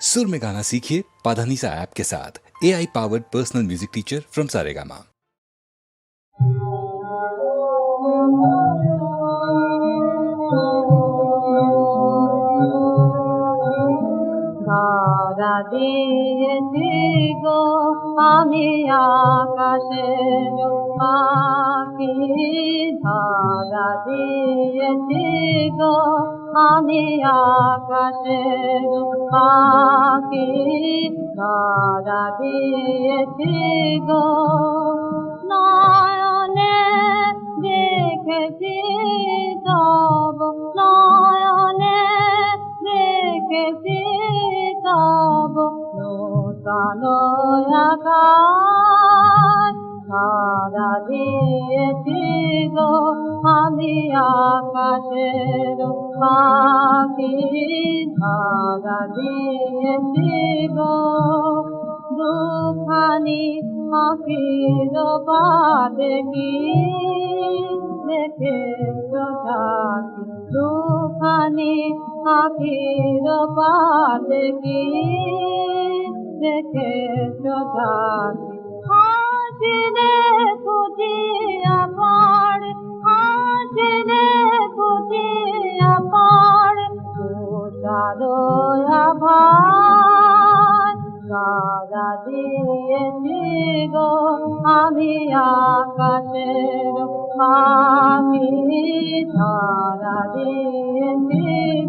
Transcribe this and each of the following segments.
सुर में गाना सीखिए पाधानीसा ऐप के साथ A I powered personal music teacher from Saregama ধরা দিয়েছি গো আমি আকাশের পাখি ধরা দিয়েছি গো আমি আকাশের পাখি ধরা দিয়েছি গো। নয়নে দেখেছি তব, নয়নে দেখেছি তব। নূতন আকাশ সারা দিয়েছি গো। আমি আকাশের পাখি সারা দিয়েছি দুখানি আখির বাদে কি দেখে যাকি দুখানি আখির বাদে কি দেখে যাকি হাসিলে খুঁজিয়া পার হাসিলে খুঁজিয়া পার তুষারো আভার সারা দিয়েছি গো আমি আকাশের পাখি। সারা দিয়েছি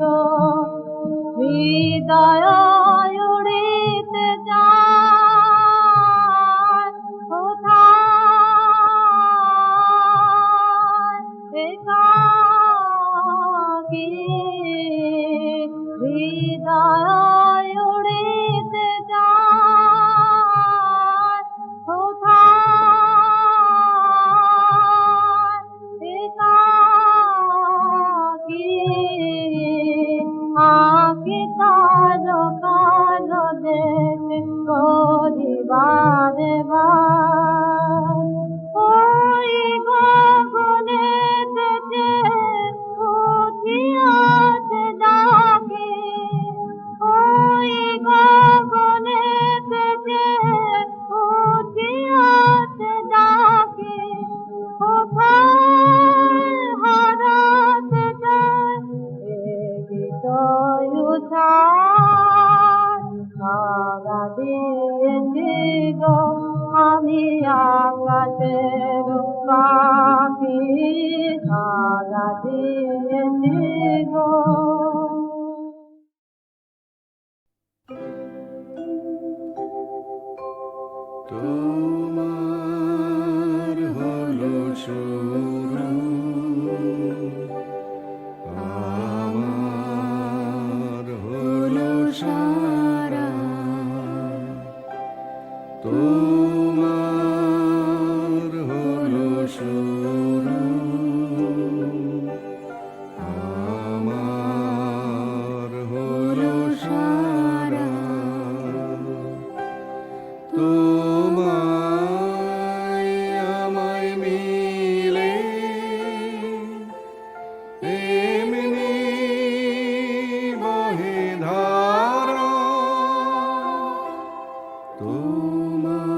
গো হৃদয় দেখে তোমার তোমার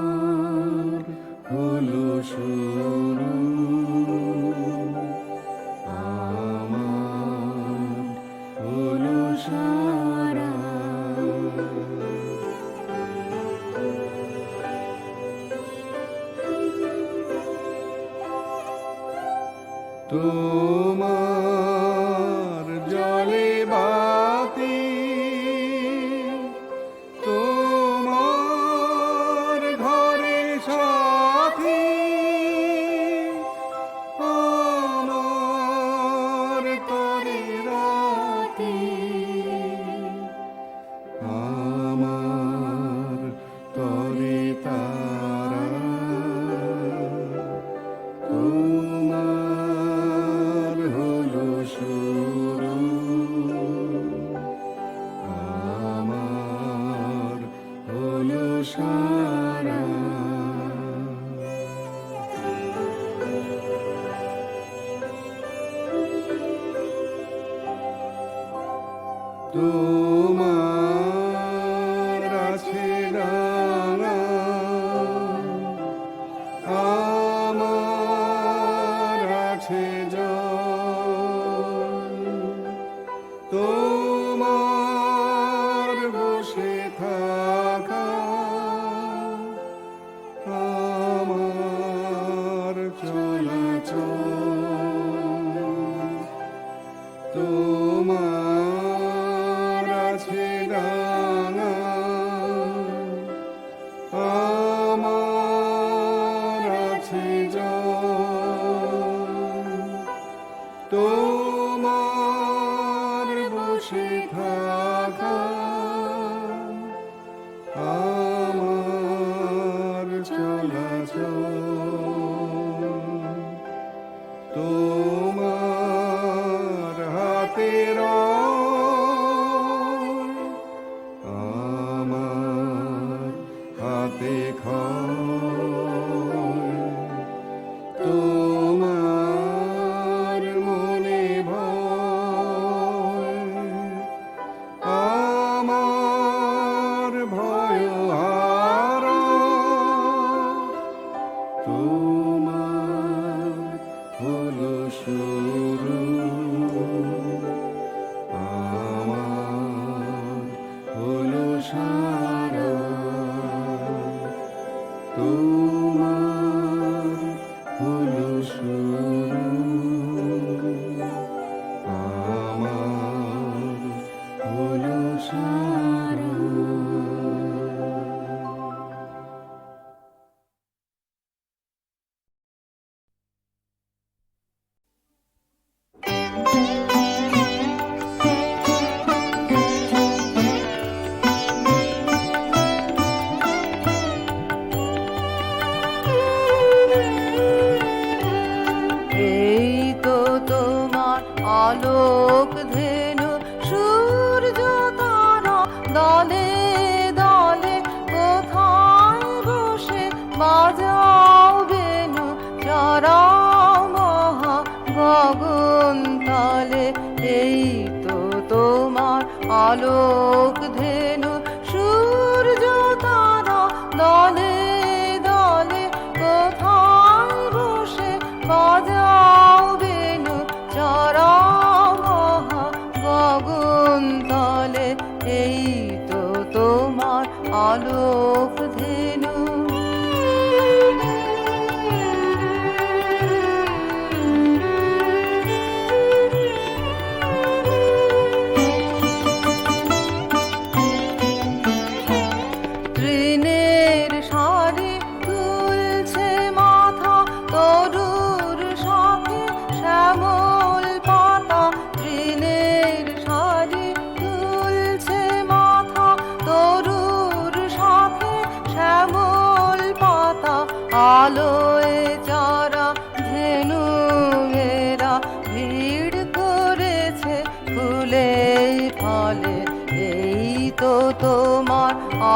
ভালো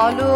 বলো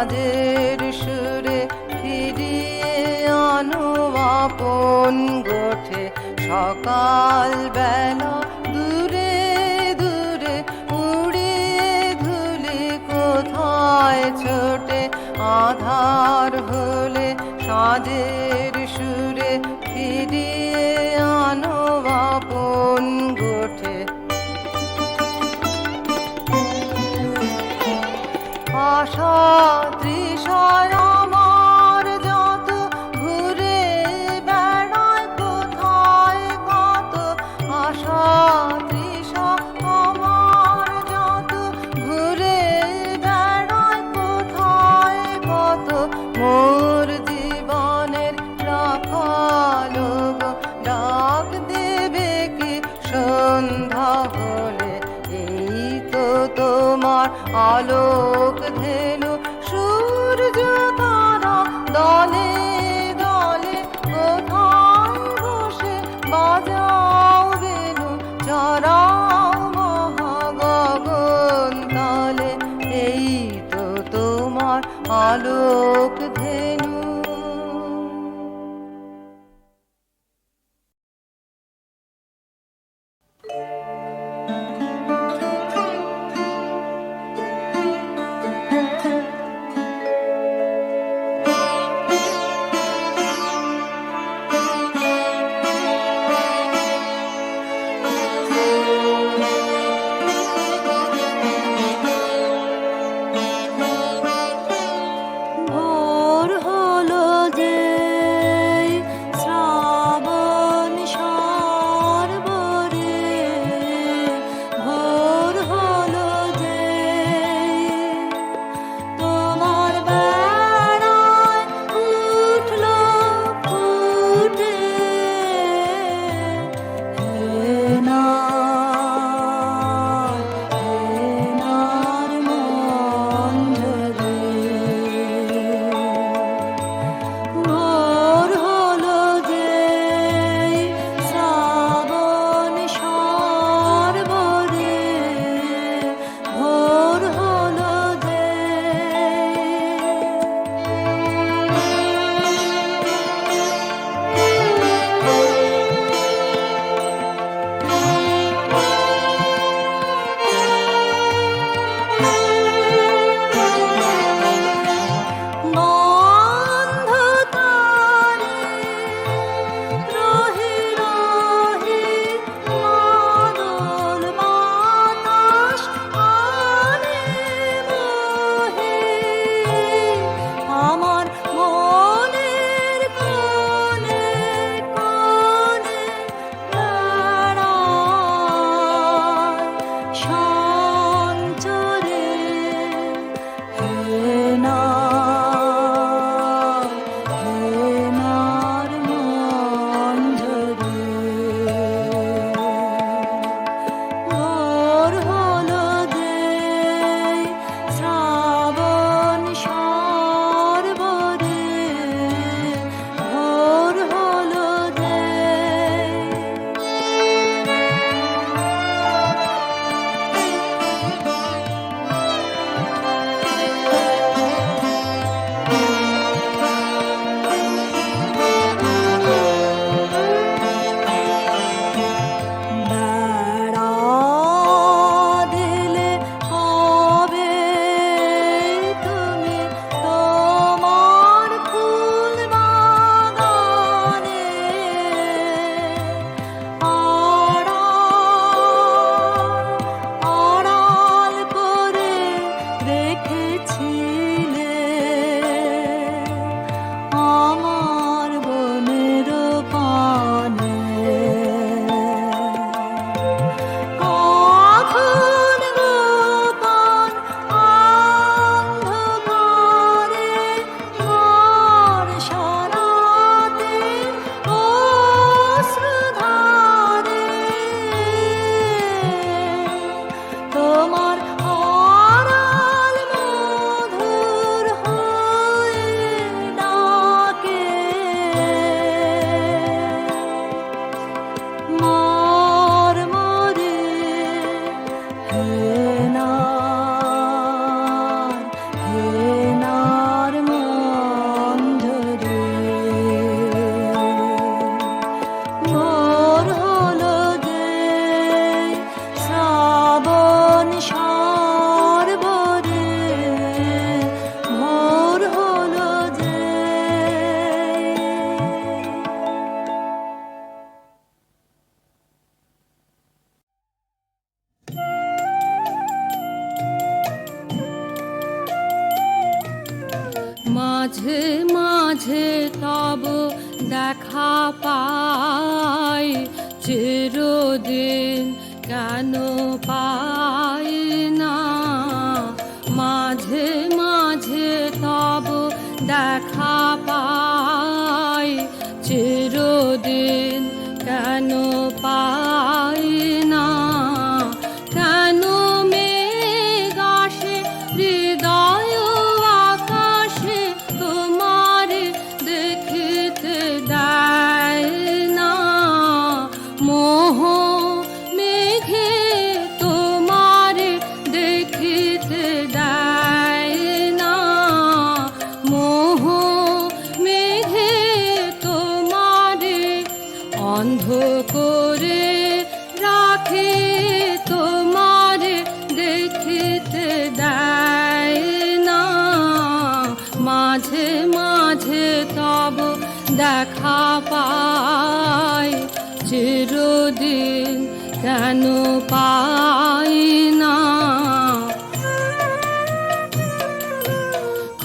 সাজের সুরে ফিরিয়ে আনো আপন গোঠে। সকাল বেলা দূরে দূরে উড়িয়ে ধুলি কোথায় ছোটে? আধার হলে সাজের সুরে ফিরিয়ে আনো আপন পথ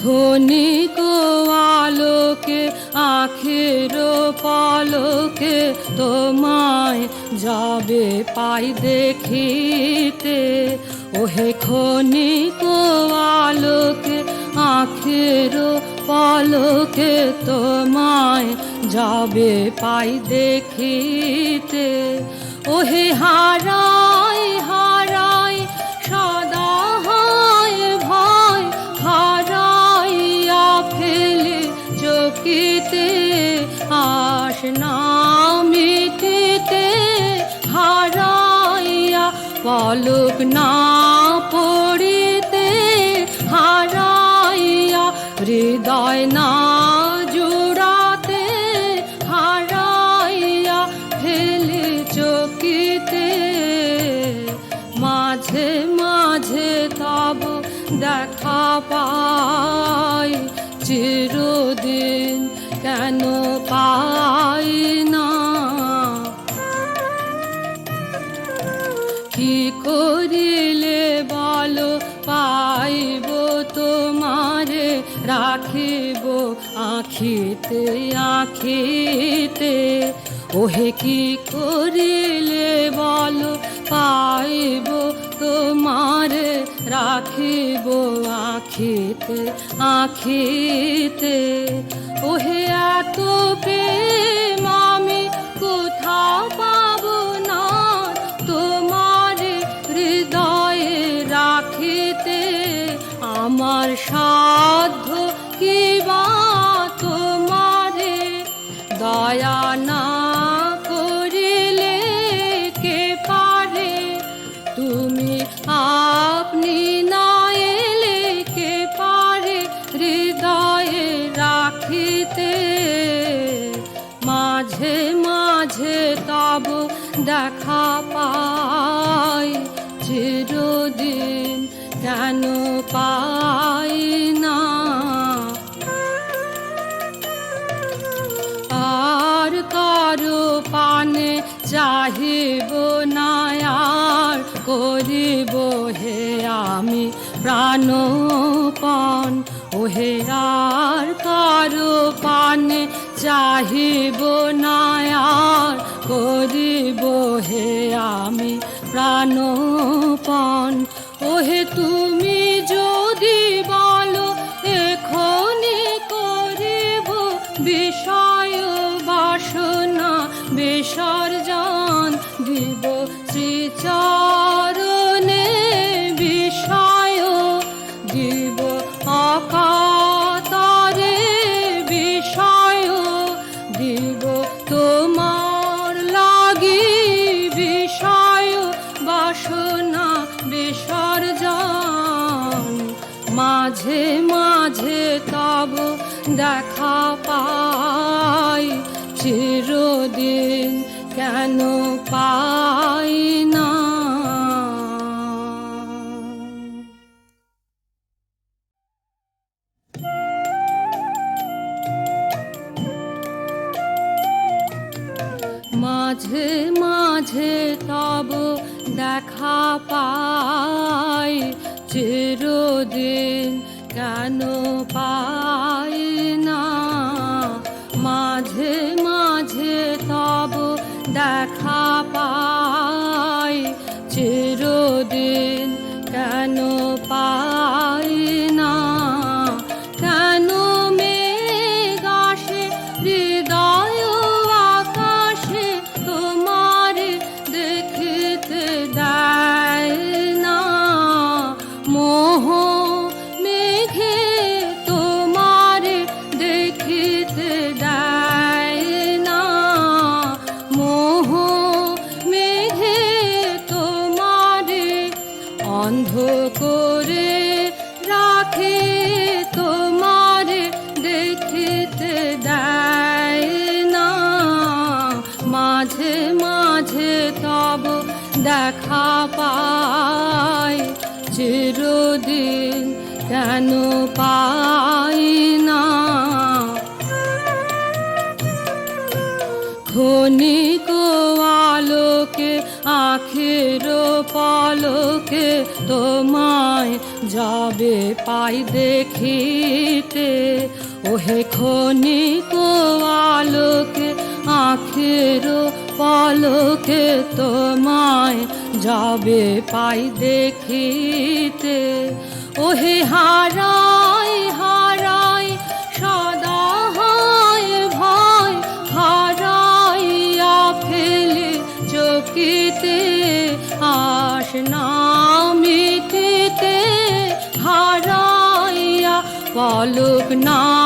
ধনিকো আলোকে, আখের পালকে, তোমায় যাবে পাই দেখিতে। ওহে খনিকো আলোকে, আখের পালকে, তোমায় যাবে পাই দেখিতে। ওহে হারা তৃষ্ণা মিটিতে হারাইয়া পলক না ওহে কি করিলে বল? পাইব তোমারে, রাখিব আখিতে আখিতে। ওহে এত প্রেম আমি কোথাও পাব না। তোমার হৃদয়ে রাখিতে আমার সাধ্য কিবা তোমারে দয়া না চাহিব নায়ার করিব হে আমি প্রাণপণ। ওহে আর কারও পানে চাহিব নায়ার করিব হে আমি প্রাণপণ। দেখা পায় চিরদিন কেন পাই না? ক্ষণিক আলোকে, আখের পলকে তোমায় যাবে পাই দেখিতে। ওহে ক্ষণিক আলোকে, আখের পলকে তোমায় যাবে পাই দেখিতে। ওহে হারাই হারাই, সদা হয় ভয়, হারাইয়া ফেলে চকিতে। আস নামিতে হারাইয়া পলক না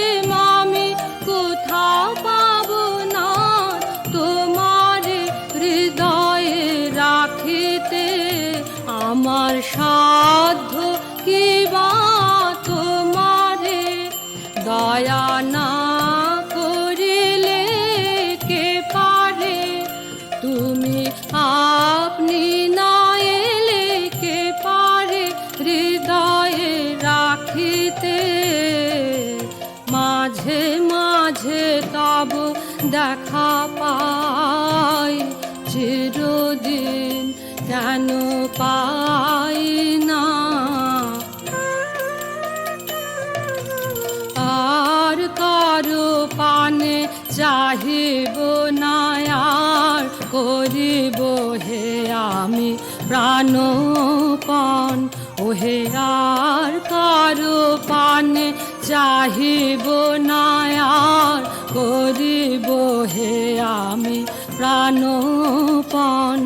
দেখা পাই, চিরদিন কেন পাই না? আর কারও পানে চাহিব না, আর করিব হে আমি প্রাণপণ। ওহে, আর কারও পানে চাহিব না, আর করিব হে আমি প্রাণপণ